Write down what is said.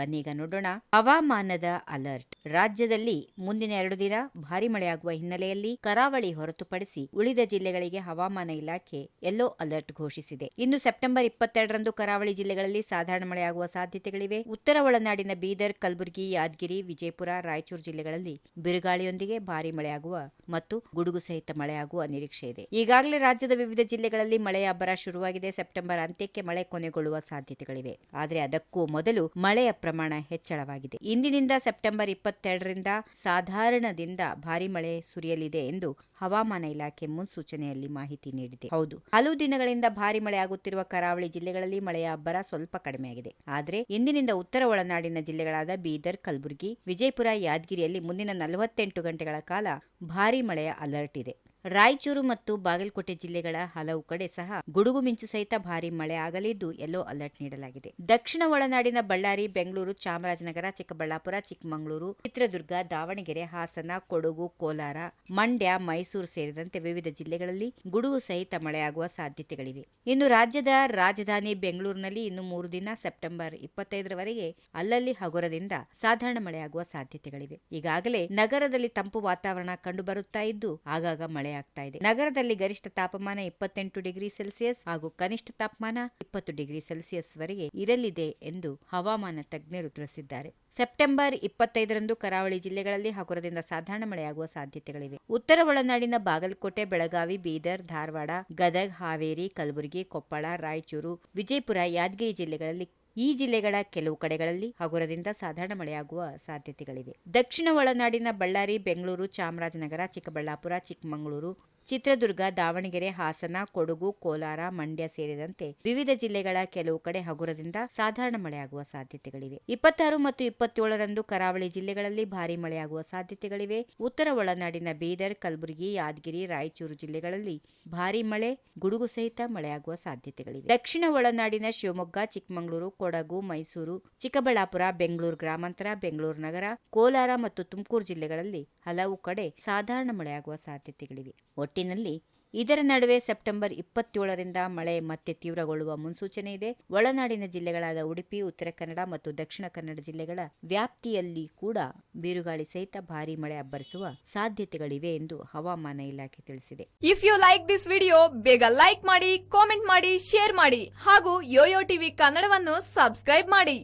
ಬನ್ನೀಗ ನೋಡೋಣ. ಹವಾಮಾನದ ಅಲರ್ಟ್. ರಾಜ್ಯದಲ್ಲಿ ಮುಂದಿನ ಎರಡು ದಿನ ಭಾರಿ ಮಳೆಯಾಗುವ ಹಿನ್ನೆಲೆಯಲ್ಲಿ ಕರಾವಳಿ ಹೊರತುಪಡಿಸಿ ಉಳಿದ ಜಿಲ್ಲೆಗಳಿಗೆ ಹವಾಮಾನ ಇಲಾಖೆ ಯೆಲ್ಲೋ ಅಲರ್ಟ್ ಘೋಷಿಸಿದೆ. ಇನ್ನು ಸೆಪ್ಟೆಂಬರ್ ಇಪ್ಪತ್ತೆರಡರಂದು ಕರಾವಳಿ ಜಿಲ್ಲೆಗಳಲ್ಲಿ ಸಾಧಾರಣ ಮಳೆಯಾಗುವ ಸಾಧ್ಯತೆಗಳಿವೆ. ಉತ್ತರ ಒಳನಾಡಿನ ಬೀದರ್, ಕಲಬುರಗಿ, ಯಾದಗಿರಿ, ವಿಜಯಪುರ, ರಾಯಚೂರು ಜಿಲ್ಲೆಗಳಲ್ಲಿ ಬಿರುಗಾಳಿಯೊಂದಿಗೆ ಭಾರಿ ಮಳೆಯಾಗುವ ಮತ್ತು ಗುಡುಗು ಸಹಿತ ಮಳೆಯಾಗುವ ನಿರೀಕ್ಷೆ ಇದೆ. ಈಗಾಗಲೇ ರಾಜ್ಯದ ವಿವಿಧ ಜಿಲ್ಲೆಗಳಲ್ಲಿ ಮಳೆಯ ಅಬ್ಬರ ಶುರುವಾಗಿದೆ. ಸೆಪ್ಟೆಂಬರ್ ಅಂತ್ಯಕ್ಕೆ ಮಳೆ ಕೊನೆಗೊಳ್ಳುವ ಸಾಧ್ಯತೆಗಳಿವೆ. ಆದರೆ ಅದಕ್ಕೂ ಮೊದಲು ಮಳೆಯ ಪ್ರಮಾಣ ಹೆಚ್ಚಳವಾಗಿದೆ. ಇಂದಿನಿಂದ ಸೆಪ್ಟೆಂಬರ್ ಇಪ್ಪತ್ತೆರಡರಿಂದ ಸಾಧಾರಣದಿಂದ ಭಾರಿ ಮಳೆ ಸುರಿಯಲಿದೆ ಎಂದು ಹವಾಮಾನ ಇಲಾಖೆ ಮುನ್ಸೂಚನೆಯಲ್ಲಿ ಮಾಹಿತಿ ನೀಡಿದೆ. ಹೌದು, ಹಲವು ದಿನಗಳಿಂದ ಭಾರಿ ಮಳೆ ಆಗುತ್ತಿರುವ ಕರಾವಳಿ ಜಿಲ್ಲೆಗಳಲ್ಲಿ ಮಳೆಯ ಅಬ್ಬರ ಸ್ವಲ್ಪ ಕಡಿಮೆಯಾಗಿದೆ. ಆದರೆ ಇಂದಿನಿಂದ ಉತ್ತರ ಒಳನಾಡಿನ ಜಿಲ್ಲೆಗಳಾದ ಬೀದರ್, ಕಲಬುರಗಿ, ವಿಜಯಪುರ, ಯಾದಗಿರಿಯಲ್ಲಿ ಮುಂದಿನ ನಲವತ್ತೆಂಟು ಗಂಟೆಗಳ ಕಾಲ ಭಾರಿ ಮಳೆಯ ಅಲರ್ಟ್ ಇದೆ. ರಾಯಚೂರು ಮತ್ತು ಬಾಗಲಕೋಟೆ ಜಿಲ್ಲೆಗಳ ಹಲವು ಕಡೆ ಸಹ ಗುಡುಗು ಮಿಂಚು ಸಹಿತ ಭಾರಿ ಮಳೆ ಆಗಲಿದ್ದು ಯೆಲ್ಲೋ ಅಲರ್ಟ್ ನೀಡಲಾಗಿದೆ. ದಕ್ಷಿಣ ಒಳನಾಡಿನ ಬಳ್ಳಾರಿ, ಬೆಂಗಳೂರು, ಚಾಮರಾಜನಗರ, ಚಿಕ್ಕಬಳ್ಳಾಪುರ, ಚಿಕ್ಕಮಗಳೂರು, ಚಿತ್ರದುರ್ಗ, ದಾವಣಗೆರೆ, ಹಾಸನ, ಕೊಡಗು, ಕೋಲಾರ, ಮಂಡ್ಯ, ಮೈಸೂರು ಸೇರಿದಂತೆ ವಿವಿಧ ಜಿಲ್ಲೆಗಳಲ್ಲಿ ಗುಡುಗು ಸಹಿತ ಮಳೆಯಾಗುವ ಸಾಧ್ಯತೆಗಳಿವೆ. ಇನ್ನು ರಾಜ್ಯದ ರಾಜಧಾನಿ ಬೆಂಗಳೂರಿನಲ್ಲಿ ಇನ್ನು ಮೂರು ದಿನ ಸೆಪ್ಟೆಂಬರ್ ಇಪ್ಪತ್ತೈದರವರೆಗೆ ಅಲ್ಲಲ್ಲಿ ಹಗುರದಿಂದ ಸಾಧಾರಣ ಮಳೆಯಾಗುವ ಸಾಧ್ಯತೆಗಳಿವೆ. ಈಗಾಗಲೇ ನಗರದಲ್ಲಿ ತಂಪು ವಾತಾವರಣ ಕಂಡುಬರುತ್ತಾ ಇದ್ದು, ಆಗಾಗ ಮಳೆಯಾಗ್ತಾ ಇದೆ ನಗರದಲ್ಲಿ ಗರಿಷ್ಠ ತಾಪಮಾನ ಇಪ್ಪತ್ತೆಂಟು ಡಿಗ್ರಿ ಸೆಲ್ಸಿಯಸ್ ಹಾಗೂ ಕನಿಷ್ಠ ತಾಪಮಾನ ಇಪ್ಪತ್ತು ಡಿಗ್ರಿ ಸೆಲ್ಸಿಯಸ್ ವರೆಗೆ ಇರಲಿದೆ ಎಂದು ಹವಾಮಾನ ತಜ್ಞರು ತಿಳಿಸಿದ್ದಾರೆ. ಸೆಪ್ಟೆಂಬರ್ ಇಪ್ಪತ್ತೈದರಂದು ಕರಾವಳಿ ಜಿಲ್ಲೆಗಳಲ್ಲಿ ಹಗುರದಿಂದ ಸಾಧಾರಣ ಮಳೆಯಾಗುವ ಸಾಧ್ಯತೆಗಳಿವೆ. ಉತ್ತರ ಒಳನಾಡಿನ ಬಾಗಲಕೋಟೆ, ಬೆಳಗಾವಿ, ಬೀದರ್, ಧಾರವಾಡ, ಗದಗ್, ಹಾವೇರಿ, ಕಲಬುರಗಿ, ಕೊಪ್ಪಳ, ರಾಯಚೂರು, ವಿಜಯಪುರ, ಯಾದಗಿರಿ ಜಿಲ್ಲೆಗಳಲ್ಲಿ ಈ ಜಿಲ್ಲೆಗಳ ಕೆಲವು ಕಡೆಗಳಲ್ಲಿ ಹಗುರದಿಂದ ಸಾಧಾರಣ ಮಳೆಯಾಗುವ ಸಾಧ್ಯತೆಗಳಿವೆ. ದಕ್ಷಿಣ ಒಳನಾಡಿನ ಬಳ್ಳಾರಿ, ಬೆಂಗಳೂರು, ಚಾಮರಾಜನಗರ, ಚಿಕ್ಕಬಳ್ಳಾಪುರ, ಚಿಕ್ಕಮಗಳೂರು ಚಿತ್ರದುರ್ಗ, ದಾವಣಗೆರೆ, ಹಾಸನ, ಕೊಡಗು, ಕೋಲಾರ, ಮಂಡ್ಯ ಸೇರಿದಂತೆ ವಿವಿಧ ಜಿಲ್ಲೆಗಳ ಕೆಲವು ಕಡೆ ಹಗುರದಿಂದ ಸಾಧಾರಣ ಮಳೆಯಾಗುವ ಸಾಧ್ಯತೆಗಳಿವೆ. ಇಪ್ಪತ್ತಾರು ಮತ್ತು ಇಪ್ಪತ್ತೇಳರಂದು ಕರಾವಳಿ ಜಿಲ್ಲೆಗಳಲ್ಲಿ ಭಾರಿ ಮಳೆಯಾಗುವ ಸಾಧ್ಯತೆಗಳಿವೆ. ಉತ್ತರ ಒಳನಾಡಿನ ಬೀದರ್, ಕಲಬುರಗಿ, ಯಾದಗಿರಿ, ರಾಯಚೂರು ಜಿಲ್ಲೆಗಳಲ್ಲಿ ಭಾರಿ ಮಳೆ, ಗುಡುಗು ಸಹಿತ ಮಳೆಯಾಗುವ ಸಾಧ್ಯತೆಗಳಿವೆ. ದಕ್ಷಿಣ ಒಳನಾಡಿನ ಶಿವಮೊಗ್ಗ, ಚಿಕ್ಕಮಗಳೂರು, ಕೊಡಗು, ಮೈಸೂರು, ಚಿಕ್ಕಬಳ್ಳಾಪುರ, ಬೆಂಗಳೂರು ಗ್ರಾಮಾಂತರ, ಬೆಂಗಳೂರು ನಗರ, ಕೋಲಾರ ಮತ್ತು ತುಮಕೂರು ಜಿಲ್ಲೆಗಳಲ್ಲಿ ಹಲವು ಕಡೆ ಸಾಧಾರಣ ಮಳೆಯಾಗುವ ಸಾಧ್ಯತೆಗಳಿವೆ. ಒಟ್ಟಿನಲ್ಲಿ ಇದರ ನಡುವೆ ಸೆಪ್ಟೆಂಬರ್ ಇಪ್ಪತ್ತೇಳರಿಂದ ಮಳೆ ಮತ್ತೆ ತೀವ್ರಗೊಳ್ಳುವ ಮುನ್ಸೂಚನೆ ಇದೆ. ಒಳನಾಡಿನ ಜಿಲ್ಲೆಗಳಾದ ಉಡುಪಿ, ಉತ್ತರ ಕನ್ನಡ ಮತ್ತು ದಕ್ಷಿಣ ಕನ್ನಡ ಜಿಲ್ಲೆಗಳ ವ್ಯಾಪ್ತಿಯಲ್ಲಿ ಕೂಡ ಬಿರುಗಾಳಿ ಸಹಿತ ಭಾರಿ ಮಳೆ ಅಬ್ಬರಿಸುವ ಸಾಧ್ಯತೆಗಳಿವೆ ಎಂದು ಹವಾಮಾನ ಇಲಾಖೆ ತಿಳಿಸಿದೆ. If you like this video ಬೇಗ ಲೈಕ್ ಮಾಡಿ ಕಾಮೆಂಟ್ ಮಾಡಿ ಶೇರ್ ಮಾಡಿ ಹಾಗೂ ಯೋಯೋ ಟಿವಿ ಕನ್ನಡವನ್ನು ಸಬ್ಸ್ಕ್ರೈಬ್ ಮಾಡಿ.